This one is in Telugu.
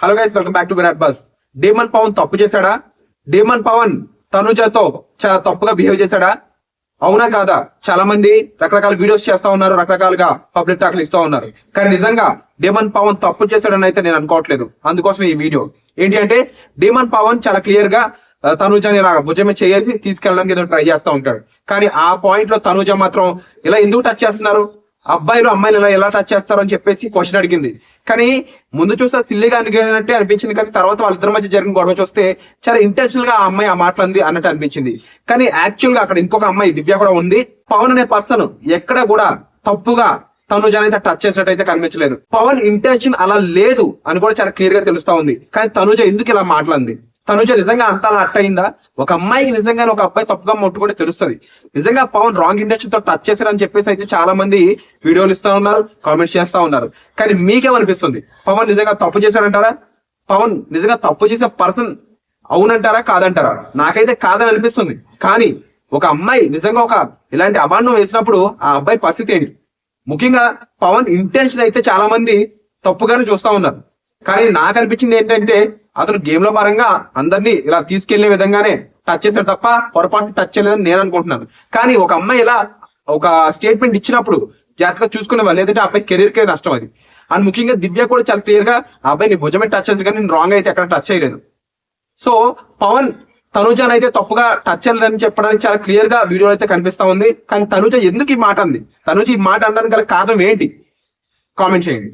Hello guys welcome back to Virat bus demon Pawan తప్పు చేశాడా? డేమన్ పవన్ తనుజతో చాలా తప్పుగా బిహేవ్ చేశాడా? అవునా కాదా? చాలా మంది రకరకాల వీడియోస్ చేస్తా ఉన్నారు రకరకాలుగా పబ్లిక్ టాక్లు ఇస్తూ ఉన్నారు. కానీ నిజంగా డేమన్ పవన్ తప్పు చేశాడని అయితే నేను అనుకోవట్లేదు. అందుకోసం ఈ వీడియో ఏంటి అంటే డేమన్ పవన్ చాలా క్లియర్గా ఆ, తనుజని ఇలా భుజమే చేసి తీసుకెళ్ళడానికి ఏదో ట్రై చేస్తూ ఉంటాడు. కానీ ఆ పాయింట్లో తనుజ మాత్రం ఇలా ఎందుకు టచ్ చేస్తున్నారు? అబ్బాయిలు అమ్మాయిలు ఇలా ఎలా టచ్ చేస్తారు అని చెప్పేసి క్వశ్చన్ అడిగింది. కానీ ముందు చూస్తే సిల్లిగా అనిగినట్టే అనిపించింది. కానీ తర్వాత వాళ్ళిద్దరి మధ్య జరిగిన గొడవ చూస్తే చాలా ఇంటెన్షనల్గా ఆ అమ్మాయి ఆ మాటలంది అన్నట్టు అనిపించింది. కానీ యాక్చువల్గా అక్కడ ఇంకొక అమ్మాయి దివ్య కూడా ఉంది. పవన్ అనే పర్సన్ ఎక్కడ కూడా తప్పుగా తను అయితే టచ్ చేసినట్టయితే కనిపించలేదు. పవన్ ఇంటెన్షన్ అలా లేదు అని కూడా చాలా క్లియర్గా తెలుస్తా ఉంది. కానీ తనుజ ఎందుకు ఇలా మాట్లాడింది? తనుజ నిజంగా అంత అలా అట్ట అయిందా? ఒక అమ్మాయికి నిజంగానే ఒక అబ్బాయి తప్పుగా ముట్టుకుంటే తెలుస్తుంది. నిజంగా పవన్ రాంగ్ ఇంటెన్షన్తో టచ్ చేశారని చెప్పేసి అయితే చాలా మంది వీడియోలు ఇస్తా ఉన్నారు కామెంట్స్ చేస్తా ఉన్నారు. కానీ మీకేమనిపిస్తుంది? పవన్ నిజంగా తప్పు చేశాడంటారా? పవన్ నిజంగా తప్పు చేసే పర్సన్ అవునంటారా? కాదంటారా? నాకైతే కాదని అనిపిస్తుంది కానీ ఒక అమ్మాయి నిజంగా ఒక ఇలాంటి అబాండం వేసినప్పుడు ఆ అబ్బాయి పరిస్థితి ఏంటి? ముఖ్యంగా పవన్ ఇంటెన్షన్ అయితే చాలా మంది తప్పుగానే చూస్తా ఉన్నారు. కానీ నాకు అనిపించింది ఏంటంటే అతను గేమ్లో పరంగా అందరినీ ఇలా తీసుకెళ్ళే విధంగానే టచ్ చేశాడు తప్ప పొరపాటు టచ్ చేయలేదని నేను అనుకుంటున్నాను. కానీ ఒక అమ్మాయి ఇలా ఒక స్టేట్మెంట్ ఇచ్చినప్పుడు జాగ్రత్తగా చూసుకునే వాళ్ళు లేదంటే అబ్బాయి కెరీర్ కే నష్టం అది. అండ్ ముఖ్యంగా దివ్య కూడా చాలా క్లియర్గా అబ్బాయి నీ భుజమే టచ్ చేసి కానీ నేను రాంగ్ అయితే ఎక్కడ టచ్ చేయలేదు. సో పవన్ తనుజాన్ అయితే తప్పుగా టచ్ చేయలేదని చెప్పడానికి చాలా క్లియర్గా వీడియోలో అయితే కనిపిస్తా ఉంది. కానీ తనుజ ఎందుకు ఈ మాట అంది? తనుజ ఈ మాట అనడానికి గల కారణం ఏంటి? కామెంట్ చేయండి.